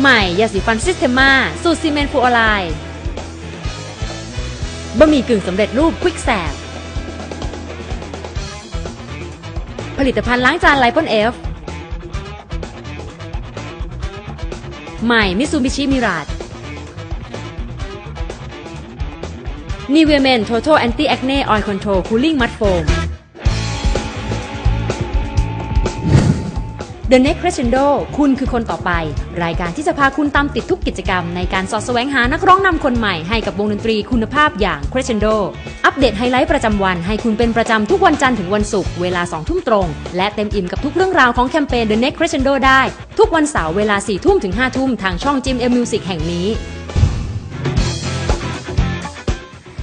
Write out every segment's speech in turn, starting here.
ใหม่ยาสีฟันซิสเทมาสูตรซีเมนต์ฟูออไลบะหมี่กึ่งสำเร็จรูปควิกแสบผลิตภัณฑ์ล้างจานไลปอนเอฟใหม่มิซูบิชิมิรา e นีเวเมน Total Anti Acne Oil Control Cooling Mud Foam The Next Crescendo คุณคือคนต่อไป รายการที่จะพาคุณตามติดทุกกิจกรรมในการสอดแสวงหานักร้องนำคนใหม่ให้กับวงดนตรีคุณภาพอย่าง Crescendo อัปเดตไฮไลท์ประจำวันให้คุณเป็นประจำทุกวันจันทร์ถึงวันศุกร์เวลา 2 ทุ่มตรง และเต็มอิ่มกับทุกเรื่องราวของแคมเปญ The Next Crescendo ได้ ทุกวันเสาร์เวลา 4 ทุ่มถึง 5 ทุ่มทางช่อง Jim M Music แห่งนี้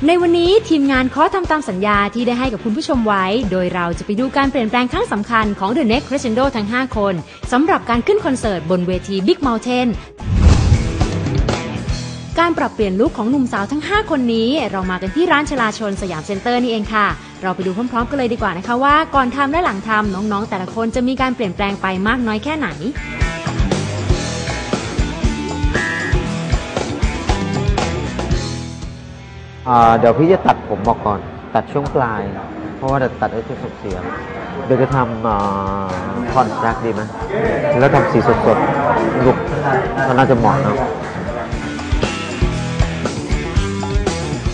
ในวันนี้ทีมงานขอทำตามสัญญาที่ได้ให้กับคุณผู้ชมไว้ โดยเราจะไปดูการเปลี่ยนแปลงครั้งสำคัญของ The Next Crescendo ทั้ง 5 คนสำหรับการขึ้นคอนเสิร์ตบนเวที Big Mountain การปรับเปลี่ยนลุคของหนุ่มสาวทั้ง 5 คนนี้ เรามากันที่ร้านชลาชนสยามเซ็นเตอร์นี่เองค่ะ เราไปดูพร้อมๆกันเลยดีกว่านะคะว่าก่อนทำและหลังทำน้องๆ แต่ละคนจะมีการเปลี่ยนแปลงไปมากน้อยแค่ไหน เดี๋ยวพี่จะตัดผมบอกก่อน ตัดช่วงปลาย เพราะว่าเดี๋ยวตัดไอ้ที่สุดเสียงเดี๋ยวจะทำอ่าคอนแทคดีไหมแล้วทำสีสดๆลุกก็น่าจะเหมาะเนอะ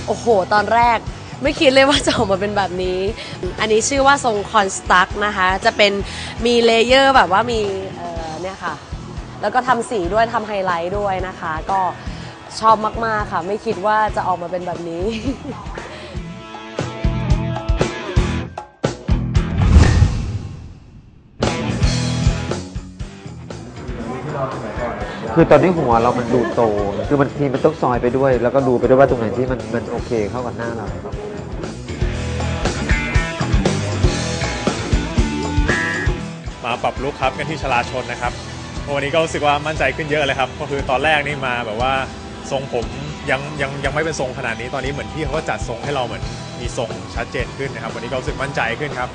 โอ้โห ตอนแรกไม่คิดเลยว่าจะออกมาเป็นแบบนี้ อันนี้ชื่อว่าทรงคอนสตักนะคะ จะเป็นมีเลเยอร์แบบว่ามีเนี่ยค่ะ แล้วก็ทำสีด้วยทำไฮไลท์ด้วยนะคะ ก็ ชอบมาก ๆ ค่ะ ไม่คิดว่าจะออกมาเป็นแบบนี้ คือตอนนี้หัวเรามันดูโต คือมันทีมันต้องซอยไปด้วย แล้วก็ดูไปด้วยว่าตรงไหนที่มันมันโอเคเข้ากับหน้าเรามาปรับลุคครับกันที่ชลาชนนะครับวันนี้ก็รู้สึกว่ามั่นใจขึ้นเยอะเลยครับ ก็คือตอนแรกนี่มาแบบว่า ทรงผมยังยังยังไม่เป็นทรงขนาดนี้ตอนนี้เหมือนพี่เขาก็จัดทรงให้เราเหมือนมีทรงชัดเจนขึ้นนะครับ วันนี้ก็รู้สึกมั่นใจขึ้นครับ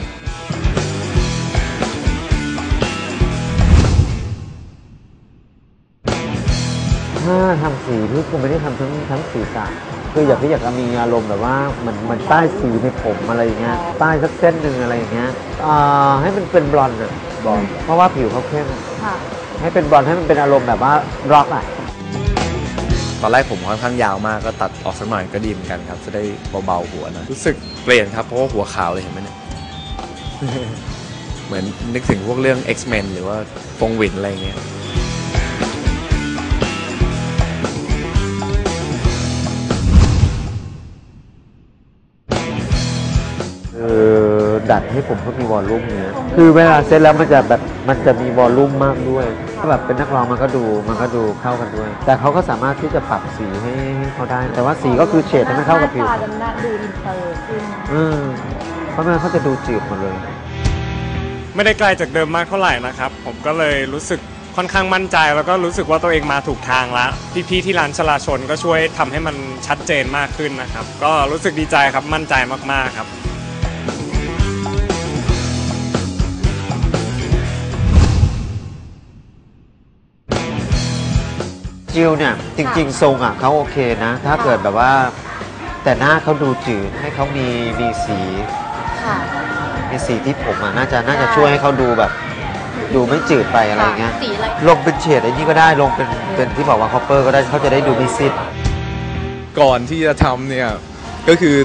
ถ้าทำสีพี่คงไม่ได้ทำทั้งทั้งศีรษะคืออยากที่อยากจะมีอารมณ์แบบว่าเหมือนเหมือนใต้สีในผมอะไรอย่างเงี้ยใต้สักเส้นหนึ่งอะไรอย่างเงี้ยอ่าให้มันเป็นบลอนด์อะบลอนด์เพราะว่าผิวเขาเข้มค่ะ ให้เป็นบลอนด์ให้มันเป็นอารมณ์แบบว่าร็อกอะ ตอนแรกผมค่อนข้างยาวมากก็ตัดออกสักหน่อยก็ดีเหมือนกันครับ จะได้เบาๆหัวหน่อยรู้สึกเปลี่ยนครับเพราะว่าหัวขาวเลยเห็นไหมเนี่ยเหมือนนึกถึงพวกเรื่อง X-Men หรือว่าฟงวินอะไรอย่างเงี้ย ให้ผมเขามีวอลลุ่มเนี้ยคือเวลาเซ็ตแล้วมันจะแบบมันจะมีวอลลุ่มมากด้วยถ้าแบบเป็นนักร้องมันก็ดูมันก็ดูเข้ากันด้วย แต่เขาก็สามารถที่จะปรับสีให้ให้เขาได้ แต่ว่าสีก็คือเฉดให้มันเข้ากับผิวหน้าตาดำหน้าดูอินเตอร์ขึ้นอืมเพราะไม่งั้นเขาจะดูจืดหมดเลย ไม่ได้ไกลจากเดิมมากเท่าไหร่นะครับ ผมก็เลยรู้สึกค่อนข้างมั่นใจแล้วก็รู้สึกว่าตัวเองมาถูกทางแล้วพี่ๆที่ร้านชลาชนก็ช่วยทำให้มันชัดเจนมากขึ้นนะครับ ก็รู้สึกดีใจครับมั่นใจมากๆครับ จิวเนี่ยจริง ๆ ทรงอะเขาโอเคนะ ถ้าเกิดแบบว่า แต่หน้าเขาดูจืดให้เขามีมีสีค่ะ มีสีที่ผมอะน่าจะน่าจะช่วยให้เขาดูแบบ ดูไม่จืดไปอะไรเงี้ย สีอะไรลงเป็นเฉดไอ้นี่ก็ได้ลงเป็นเป็นที่บอกว่าคอปเปอร์ก็ได้เขาจะได้ดูมีซิดก่อนที่จะทำเนี่ย ก็คือ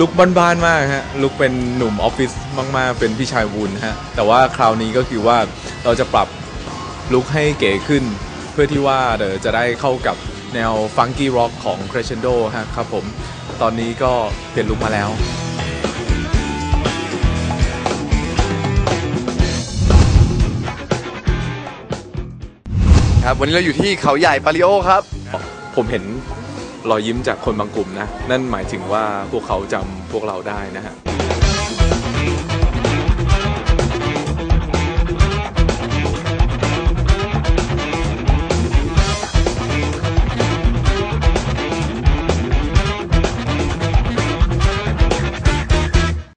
ลุกบ้านๆมากฮะลุกเป็นหนุ่มออฟฟิศมากๆ เป็นพี่ชายวุนฮะแต่ว่าคราวนี้ก็คือว่าเราจะปรับลุกให้เก๋ขึ้น เพื่อที่ว่าเดี๋ยวจะได้เข้ากับแนวฟังกี้ร็อกของ Crescendo ฮะครับผมตอนนี้ก็เปลี่ยนลุกมาแล้วครับวันนี้เราอยู่ที่เขาใหญ่ปาริโอครับ ผมเห็นรอยยิ้มจากคนบางกลุ่มนะ นั่นหมายถึงว่าพวกเขาจำพวกเราได้นะฮะ